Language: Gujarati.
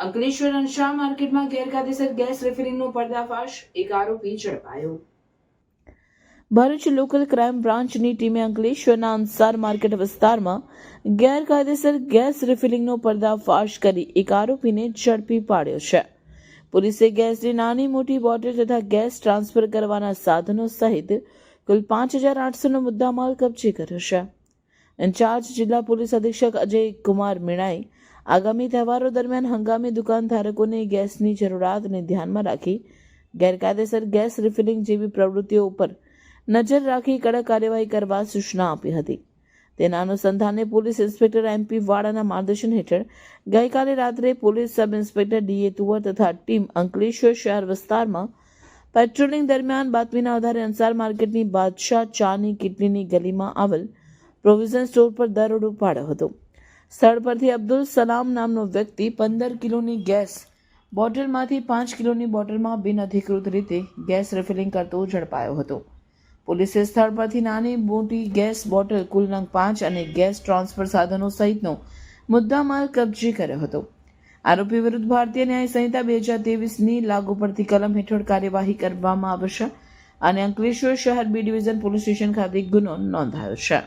અંકલેશ્વર અંશા માર્કેટમાં ગેરકાયદેસર ગેસ રેફરિંગનો પર્દાફાશ, એક આરોપી ઝડપાયો. ભરૂચ લોકલ ક્રાઇમ બ્રાન્ચની ટીમે અંકલેશ્વરના અંસાર માર્કેટ વિસ્તારમાં ગેરકાયદેસર ગેસ રિફિલિંગનો પર્દાફાશ કરી એક આરોપીને ઝડપી પાડ્યો છે. પોલીસે ગેસની નાની મોટી બોટલ તથા ગેસ ટ્રાન્સફર કરવાના સાધનો સહિત કુલ પાંચ હજાર આઠસોનો મુદ્દામાલ કબજે કર્યો છે. ઇન્ચાર્જ જિલ્લા પોલીસ અધિક્ષક અજય કુમાર મીણાએ આગામી તહેવારો દરમિયાન હંગામી દુકાનધારકોને ગેસની જરૂરિયાતને ધ્યાનમાં રાખી ગેરકાયદેસર ગેસ રિફિલિંગ જેવી પ્રવૃત્તિઓ ઉપર નજર રાખી કડક કાર્યવાહી કરવા સૂચના આપી હતી. તેના અનુસંધાને પોલીસ ઇન્સ્પેક્ટર એમપી વાડાના માર્ગદર્શન હેઠળ ગઈકાલે રાત્રે police sub inspector DA Tuvar તથા ટીમ અંકલેશ્વર શહેર વિસ્તારમાં પેટ્રોલિંગ દરમિયાન બાતમીના આધારે અંસાર માર્કેટની બાદશાહ ચાની કિટલીની ગલીમાં આવેલ પ્રોવિઝન સ્ટોર પર દરોડો પાડ્યો હતો. સ્થળ પરથી અબ્દુલ સલામ નામનો વ્યક્તિ પંદર કિલોની ગેસ બોટલમાંથી પાંચ કિલોની બોટલમાં બિનઅધિકૃત રીતે ગેસ રિફિલિંગ કરતો ઝડપાયો હતો. પોલીસે સ્થળ પરથી નાની, મોટી ગેસ બોટલ કુલ નંગ પાંચ અને ગેસ ટ્રાન્સફર સાધનો સહિતનો મુદ્દામાલ કબજે કર્યો હતો. આરોપી વિરુદ્ધ ભારતીય ન્યાય સંહિતા બે હજાર તેવીસની લાગુ પડતી કલમ હેઠળ કાર્યવાહી કરવામાં આવશે અને અંકલેશ્વર શહેર બી ડિવિઝન પોલીસ સ્ટેશન ખાતે ગુનો નોંધાયો છે.